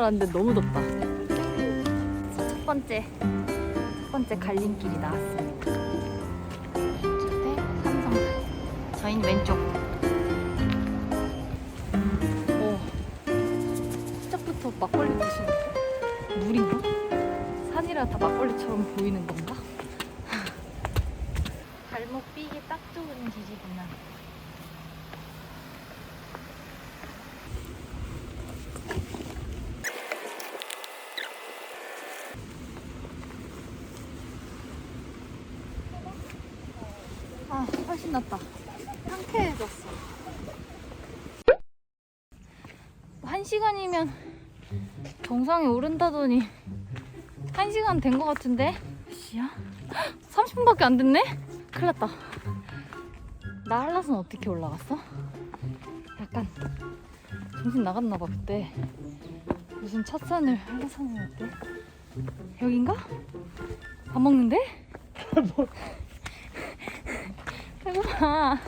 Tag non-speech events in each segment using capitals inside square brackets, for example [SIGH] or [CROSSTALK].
줄 알았는데 너무 덥다. 첫 번째 첫 번째 갈림길이 나왔습니다. 왼쪽에 삼성산. 저희는 왼쪽. 오, 시작부터 막걸리 드시는데? 물인가? 산이라 다 막걸리처럼 보이는 건가? [LAUGHS] 발목 삐기 딱 좋은 길이구나. 아, 훨씬 낫다. 상쾌해졌어. 한 시간이면 정상에 오른다더니 한 시간 된 것 같은데? 몇 시야? 30분밖에 안 됐네? 큰일 났다. 나 한라산 어떻게 올라갔어? 약간 정신 나갔나 봐 그때. 무슨 첫 산을 한라산을 했대? 여긴가? 밥 먹는데? [LAUGHS] 배고파.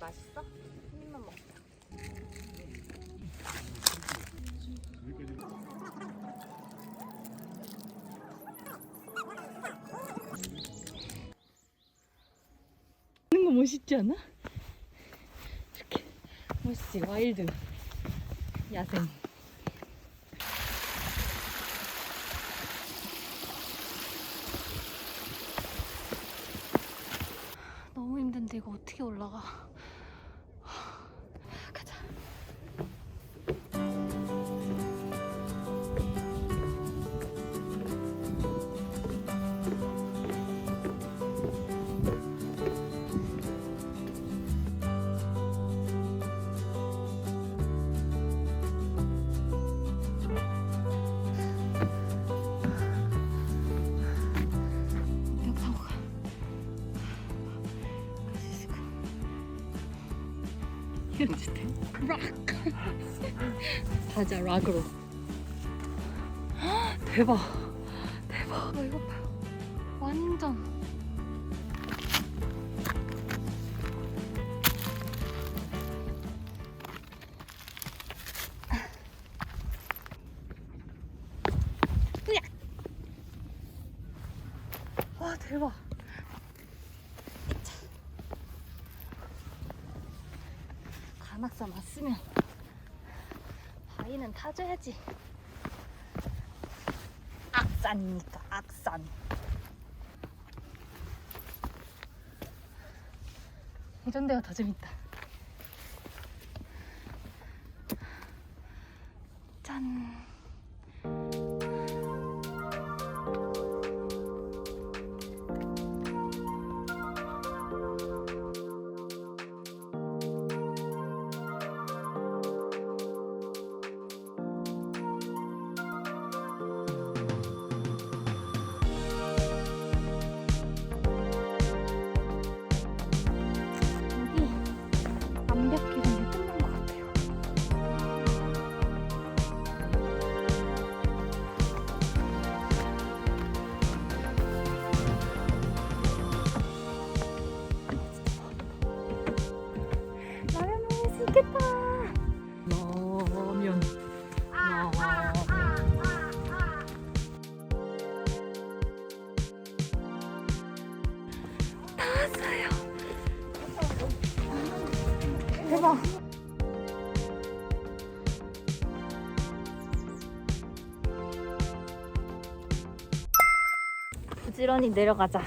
맛있어? 멋있지 않아? 이렇게 멋있지 와일드 야생. 너무 힘든데 이거 어떻게 올라가? 현지대 락 가자 락으로. 헉, 대박. 대박. 어, 이거 봐요 완전! 와 대박 간악산 왔으면 바위는 타줘야지. 악산이니까 악산. 이런 데가 더 재밌다. 왔어요. 대박. 부지런히 내려가자.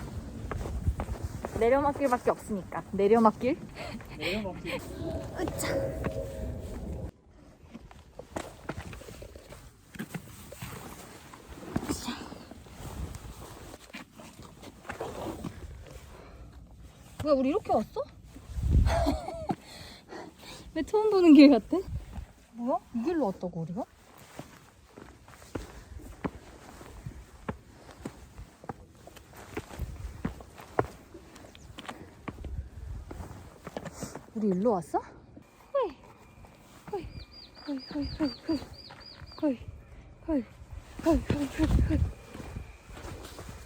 내려막길밖에 없으니까. 내려막길? 으차. 으쌰. 뭐야, 우리 이렇게 왔어? [LAUGHS] 왜 처음 보는 길 같아? 뭐야? 이 길로 왔다고 우리가? 우리 일로 왔어?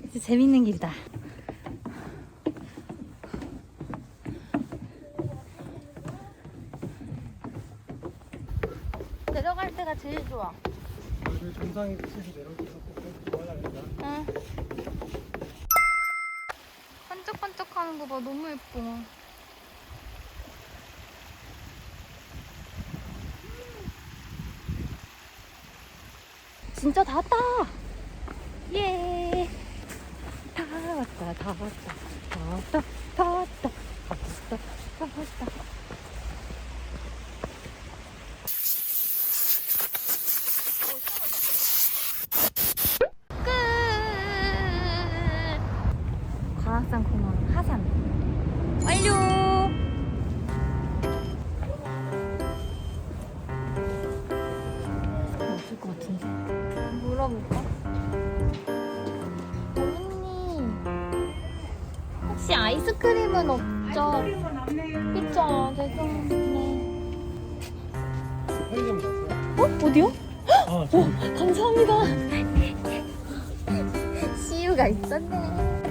이제 재밌는 길이다 제일 좋아. 비치에서 내려오고 좋아야 된다. 응. 반짝반짝하는 거 봐, 너무 예뻐. 진짜 다 왔다. 예. 다 왔다, 다 왔다, 다 왔다, 다 왔다, 다 왔다, 다 왔다. 끝. 과학산 공원 하산 완료. 없을 것 같은데. 물어볼까? 어머니 혹시 아이스크림은 없죠? 그쵸 갔어요? 어 어디요? 아, 저 감사합니다. [LAUGHS] CU가 있었네.